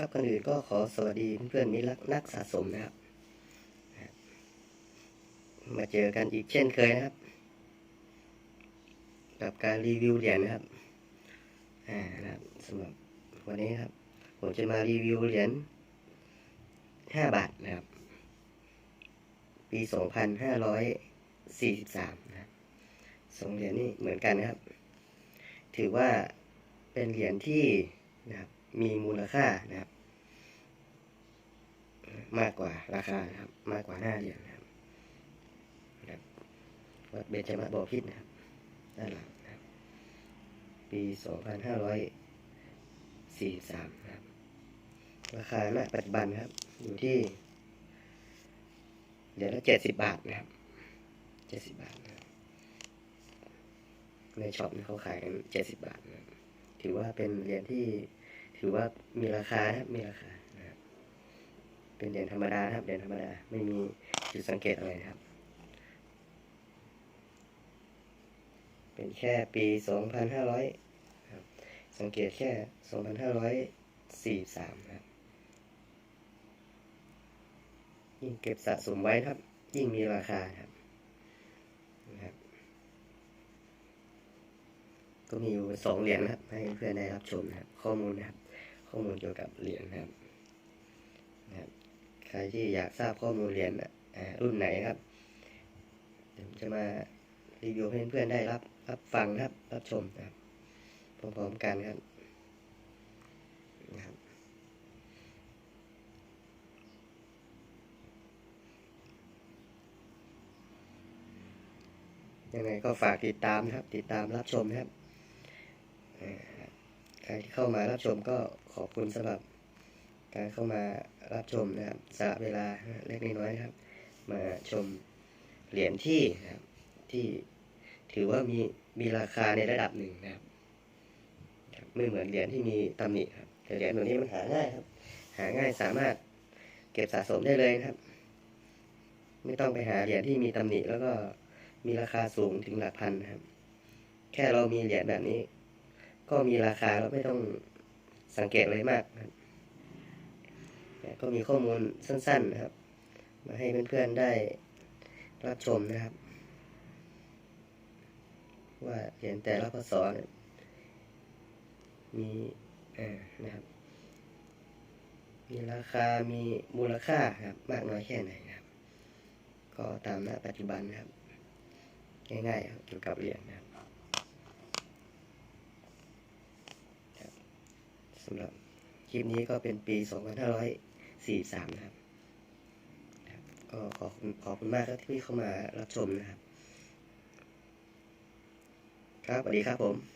ครับก่อนอื่นก็ขอสวัสดีเพื่อนๆมิรักนักสะสมนะครับ มาเจอกันอีกเช่นเคยนะครับ กับการรีวิวเหรียญนะครับอ่านะครับสำหรับวันนี้ครับ ผมจะมารีวิวเหรียญห้าบาทนะครับ ปีสองพันห้าร้อยสี่สิบสามนะครับสองเหรียญนี้เหมือนกันนะครับ ถือว่าเป็นเหรียญที่นะครับ มีมูลค่านะครับ มากกว่าราคานะครับ มากกว่าหน้าเหรียญนะครับนะครับวัดเบญจมาบพิตรนะครับด้านหลังนะครับ ปีสองพันห้าร้อยสี่สามนะครับ ราคาณปัจจุบันครับ อยู่ที่เหรียญละเจ็ดสิบบาทนะครับเจ็ดสิบบาทนะในช็อปเขาขายกันเจ็ดสิบบาทนะถือว่าเป็นเหรียญที่ ถือว่ามีราคาครับมีราคานะครับเป็นเหรียญธรรมดาครับเหรียญธรรมดา ไม่มีจุดสังเกตอะไรครับ เป็นแค่ปีสองพันห้าร้อยสังเกตแค่สองพันห้าร้อยสี่สามนะครับยิ่งเก็บสะสมไว้ครับ ยิ่งมีราคาครับนะครับก็มีอยู่สองเหรียญนะครับ ให้เพื่อนได้รับชมนะครับ ข้อมูลนะครับ ข้อมูลเกี่ยวกับเหรียญนะครับนะครับ ใครที่อยากทราบข้อมูลเหรียญรุ่นไหนครับเดี๋ยวผมจะมารีวิวให้เพื่อนๆได้รับรับฟังครับ รับชมนะครับพร้อมๆกันครับนะครับยังไงก็ฝากติดตามนะครับ ติดตามรับชมครับ ใครที่เข้ามารับชมก็ขอบคุณสำหรับ การเข้ามารับชมนะครับสละเวลาเล็กน้อยนะครับ มาชมเหรียญที่นะครับที่ถือว่ามีมีราคาในระดับหนึ่งนะครับไม่เหมือนเหรียญที่มีตำหนิครับแต่เหรียญตัวนี้มันหาง่ายครับ หาง่ายสามารถเก็บสะสมได้เลยครับ ไม่ต้องไปหาเหรียญที่มีตำหนิแล้วก็มีราคาสูงถึงหลักพันนะครับ แค่เรามีเหรียญแบบนี้ ก็มีราคาเราไม่ต้องสังเกตอะไรมากครับก็มีข้อมูลสั้นๆนะครับ มาให้เพื่อนๆได้รับชมนะครับ ว่าเหรียญแต่ละพศเนี่ยมีนะครับ มีราคา มีมูลค่าครับ มากน้อยแค่ไหนนะครับ ก็ตามณปัจจุบันนะครับ ง่ายๆครับเกี่ยวกับเหรียญนะครับ สำหรับคลิปนี้ก็เป็นปี 2543 นะครับครับ ก็ขอบคุณขอบคุณมากครับที่เข้ามารับชมนะครับ ครับสวัสดีครับผม